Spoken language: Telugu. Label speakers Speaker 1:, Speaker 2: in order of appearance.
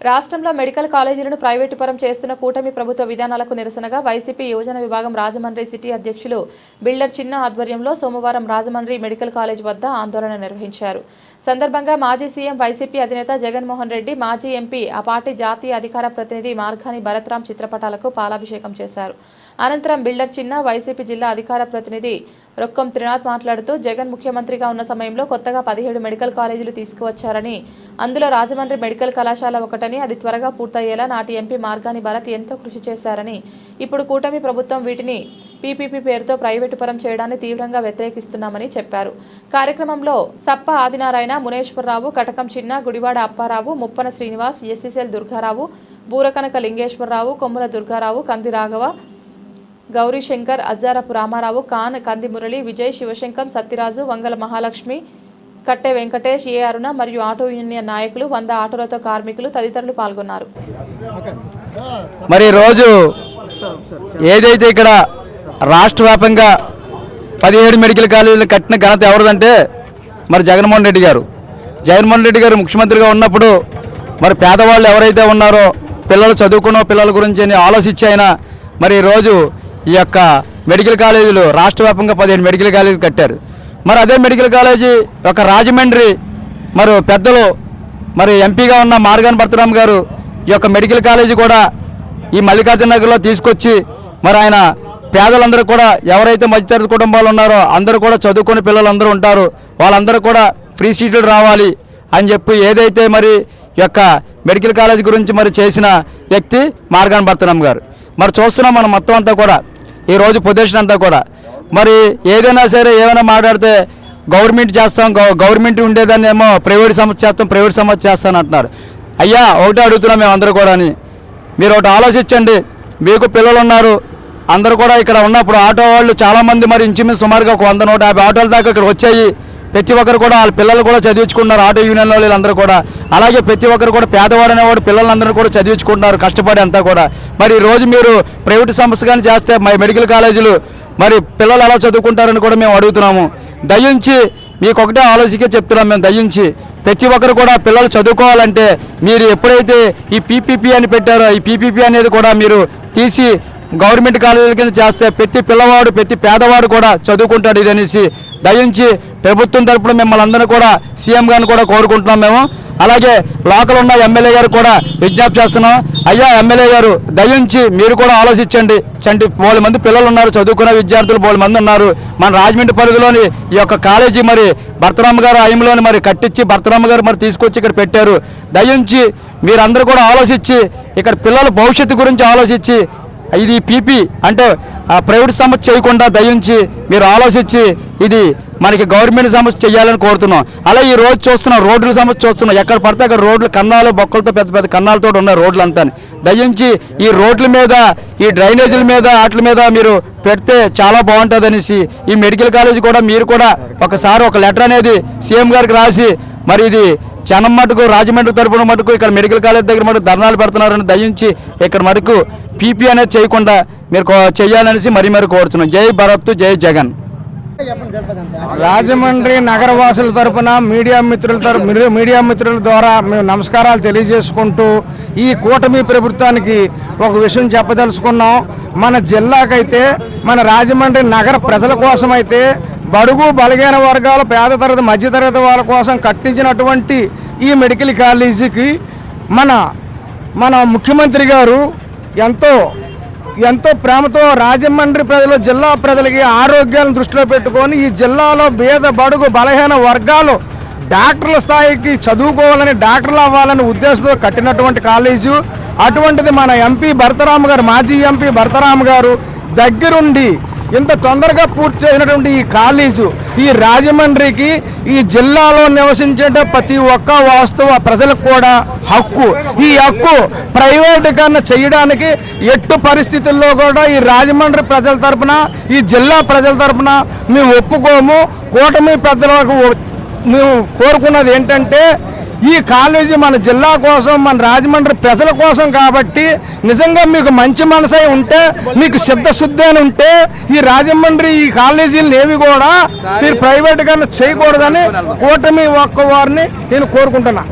Speaker 1: రాష్ట్రంలో మెడికల్ కాలేజీలను ప్రైవేటు పరం చేస్తున్న కూటమి ప్రభుత్వ విధానాలకు నిరసనగా వైసీపీ యువజన విభాగం రాజమండ్రి సిటీ అధ్యక్షులు బిల్డర్ చిన్న ఆధ్వర్యంలో సోమవారం రాజమండ్రి మెడికల్ కాలేజ్ వద్ద ఆందోళన నిర్వహించారు. సందర్భంగా మాజీ సీఎం వైసీపీ అధినేత జగన్మోహన్ రెడ్డి మాజీ ఎంపీ ఆ పార్టీ జాతీయ అధికార ప్రతినిధి మార్గాని భరత్రామ్ చిత్రపటాలకు పాలాభిషేకం చేశారు. అనంతరం బిల్డర్ చిన్న వైసీపీ జిల్లా అధికార ప్రతినిధి రొక్కం త్రినాథ్ మాట్లాడుతూ జగన్ ముఖ్యమంత్రిగా ఉన్న సమయంలో కొత్తగా పదిహేడు మెడికల్ కాలేజీలు తీసుకువచ్చారని అందులో రాజమండ్రి మెడికల్ కళాశాల ఒకటని అది త్వరగా పూర్తయ్యేలా నాటి ఎంపీ మార్గాని భరత్ ఎంతో కృషి చేశారని. ఇప్పుడు కూటమి ప్రభుత్వం వీటిని పీపీపీ పేరుతో ప్రైవేటు పరం చేయడాన్ని తీవ్రంగా వ్యతిరేకిస్తున్నామని చెప్పారు. కార్యక్రమంలో సప్ప ఆదినారాయణ మునేశ్వరరావు కటకం చిన్న గుడివాడ అప్పారావు ముప్పన శ్రీనివాస్ ఎస్ఎస్ఎల్ దుర్గారావు బూరకనక లింగేశ్వరరావు కొమ్ముల దుర్గారావు కంది రాఘవ గౌరీశంకర్ అజ్జారపు రామారావు ఖాన్ కంది మురళి విజయ్ శివశంకర్ సత్యరాజు వంగల మహాలక్ష్మి కట్టె వెంకటేష్ ఏ అరుణ మరియు ఆటో యూనియన్ నాయకులు వంద ఆటోలతో కార్మికులు తదితరులు పాల్గొన్నారు.
Speaker 2: మరి రోజు ఏదైతే ఇక్కడ రాష్ట్ర వ్యాప్తంగా పదిహేడు మెడికల్ కాలేజీలు కట్టిన ఘనత ఎవరిదంటే మరి జగన్మోహన్ రెడ్డి గారు. జగన్మోహన్ రెడ్డి గారు ముఖ్యమంత్రిగా ఉన్నప్పుడు మరి పేదవాళ్ళు ఎవరైతే ఉన్నారో పిల్లలు చదువుకున్న పిల్లల గురించి అని ఆలోచించి అయినా మరి ఈరోజు ఈ యొక్క మెడికల్ కాలేజీలు రాష్ట్ర వ్యాప్తంగా పదిహేను మెడికల్ కాలేజీలు కట్టారు. మరి అదే మెడికల్ కాలేజీ ఒక రాజమండ్రి మరి పెద్దలు మరి ఎంపీగా ఉన్న మార్గాన్ భర్తరామ్ గారు ఈ యొక్క మెడికల్ కాలేజీ కూడా ఈ మల్లికార్జున నగర్లో తీసుకొచ్చి మరి ఆయన పేదలందరూ కూడా ఎవరైతే మధ్యతరగతి కుటుంబాలు ఉన్నారో అందరూ కూడా చదువుకునే పిల్లలందరూ ఉంటారు. వాళ్ళందరూ కూడా ఫ్రీ సీట్లు రావాలి అని చెప్పి ఏదైతే మరి యొక్క మెడికల్ కాలేజ్ గురించి మరి చేసిన వ్యక్తి మార్గాన్ భర్తరామ్ గారు. మరి చూస్తున్నాం మనం మొత్తం అంతా కూడా. ఈరోజు పొజిషన్ అంతా కూడా. మరి ఏదైనా సరే ఏమైనా మాట్లాడితే గవర్నమెంట్ చేస్తాం గవర్నమెంట్ ఉండేదాన్ని ఏమో ప్రైవేట్ సంస్థ చేస్తాం ప్రైవేట్ సంస్థ చేస్తాను అంటున్నారు. అయ్యా ఒకటే అడుగుతున్నాం మేము అందరూ కూడా మీరు ఒకటి ఆలోచించండి. మీకు పిల్లలు ఉన్నారు. అందరూ కూడా ఇక్కడ ఉన్నప్పుడు ఆటో వాళ్ళు చాలామంది మరి ఇంచుమించు సుమారుగా ఒక వంద నూట యాభై ఆటోల దాకా ఇక్కడ వచ్చాయి. ప్రతి ఒక్కరు కూడా వాళ్ళ పిల్లలు కూడా చదివించుకుంటున్నారు ఆటో యూనియన్ వీళ్ళందరూ కూడా. అలాగే ప్రతి ఒక్కరు కూడా పేదవాడు అనేవాడు పిల్లలందరూ కూడా చదివించుకుంటున్నారు కష్టపడి అంతా కూడా. మరి రోజు మీరు ప్రైవేట్ సంస్థ కానీ చేస్తే మా మెడికల్ కాలేజీలు మరి పిల్లలు ఎలా చదువుకుంటారని కూడా మేము అడుగుతున్నాము. దయించి మీకు ఒకటే ఆలోచించే చెప్తున్నాం మేము దయించి. ప్రతి ఒక్కరు కూడా పిల్లలు చదువుకోవాలంటే మీరు ఎప్పుడైతే ఈ పీపీపీ అని పెట్టారో ఈ పీపీపీ అనేది కూడా మీరు తీసి గవర్నమెంట్ కాలేజీల కింద చేస్తే ప్రతి పిల్లవాడు ప్రతి పేదవాడు కూడా చదువుకుంటాడు ఇది అనేసి దయించి ప్రభుత్వం తరపున మిమ్మల్ని అందరూ కూడా సీఎం గారిని కూడా కోరుకుంటున్నాం మేము. అలాగే లోకల్ ఉన్న ఎమ్మెల్యే గారు కూడా విజ్ఞప్తి చేస్తున్నాం. అయ్యా ఎమ్మెల్యే గారు దయించి మీరు కూడా ఆలోచించండి. చంటి బోలు మంది పిల్లలు ఉన్నారు చదువుకున్న విద్యార్థులు బోలు మంది ఉన్నారు. మన రాజమండ్రి పరిధిలోని ఈ యొక్క కాలేజీ మరి భర్తరామ గారు ఆయంలోని మరి కట్టించి భర్తరామ గారు మరి తీసుకొచ్చి ఇక్కడ పెట్టారు. దయించి మీరందరూ కూడా ఆలోచించి ఇక్కడ పిల్లల భవిష్యత్తు గురించి ఆలోచించి ఇది పీపీ అంటే ఆ ప్రైవేట్ సంస్థ చేయకుండా దయించి మీరు ఆలోచించి ఇది మనకి గవర్నమెంట్ సమస్య చేయాలని కోరుతున్నాం. అలా ఈ రోజు చూస్తున్నాం రోడ్ల సమస్య చూస్తున్నాం. ఎక్కడ పడితే అక్కడ రోడ్లు కన్నాలు బొక్కలతో పెద్ద పెద్ద కన్నాలతో ఉన్నాయి రోడ్లు అంతా దయించి ఈ రోడ్ల మీద ఈ డ్రైనేజీల మీద వాటి మీద మీరు పెడితే చాలా బాగుంటుంది అనేసి ఈ మెడికల్ కాలేజ్ కూడా మీరు కూడా ఒకసారి ఒక లెటర్ అనేది సీఎం గారికి రాసి మరి ఇది జనం మటుకు రాజమండ్రి తరపున మటుకు ఇక్కడ మెడికల్ కాలేజ్ దగ్గర మటుకు ధర్నాలు పెడుతున్నారని దయించి ఇక్కడ మటుకు పీపీ అనేది చేయకుండా మీరు కో- చేయాలనేసి మరీ మరి కోరుతున్నాం. జై భరత్ జై జగన్.
Speaker 3: రాజమండ్రి నగరవాసుల తరపున మీడియా మిత్రుల తరపు మీడియా మిత్రుల ద్వారా మేము నమస్కారాలు తెలియజేసుకుంటూ ఈ కూటమి ప్రభుత్వానికి ఒక విషయం చెప్పదలుచుకున్నాం. మన జిల్లాకైతే మన రాజమండ్రి నగర ప్రజల కోసమైతే బడుగు బలహీన వర్గాల పేద తరగతి మధ్యతరగతి వాళ్ళ కోసం కట్టించినటువంటి ఈ మెడికల్ కాలేజీకి మన మన ముఖ్యమంత్రి గారు ఎంతో ఎంతో ప్రేమతో రాజమండ్రి ప్రజలు జిల్లా ప్రజలకి ఆరోగ్యాలను దృష్టిలో పెట్టుకొని ఈ జిల్లాలో బేద బడుగు బలహీన వర్గాలు డాక్టర్ల స్థాయికి చదువుకోవాలని డాక్టర్లు అవ్వాలని ఉద్దేశంతో కట్టినటువంటి కాలేజు. అటువంటిది మన ఎంపీ భరతరామ్ గారు మాజీ ఎంపీ భరతరామ్ గారు దగ్గరుండి ఇంత తొందరగా పూర్తి చేసినటువంటి ఈ కాలేజు ఈ రాజమండ్రికి ఈ జిల్లాలో నివసించే ప్రతి ఒక్క వాస్తవ ప్రజలకు కూడా హక్కు. ఈ హక్కు ప్రైవేటీకరణ చేయడానికి ఎట్టు పరిస్థితుల్లో కూడా ఈ రాజమండ్రి ప్రజల తరఫున ఈ జిల్లా ప్రజల తరఫున మేము ఒప్పుకోము. కూటమి పెద్దలకు మేము కోరుకున్నది ఏంటంటే ఈ కాలేజీ మన జిల్లా కోసం మన రాజమండ్రి ప్రజల కోసం కాబట్టి నిజంగా మీకు మంచి మనసై ఉంటే మీకు సిద్ధశుద్ధి అని ఉంటే ఈ రాజమండ్రి ఈ కాలేజీలను ఏవి కూడా మీరు ప్రైవేట్గా చేయకూడదని కూటమి ఒక్క వారిని నేను కోరుకుంటున్నా.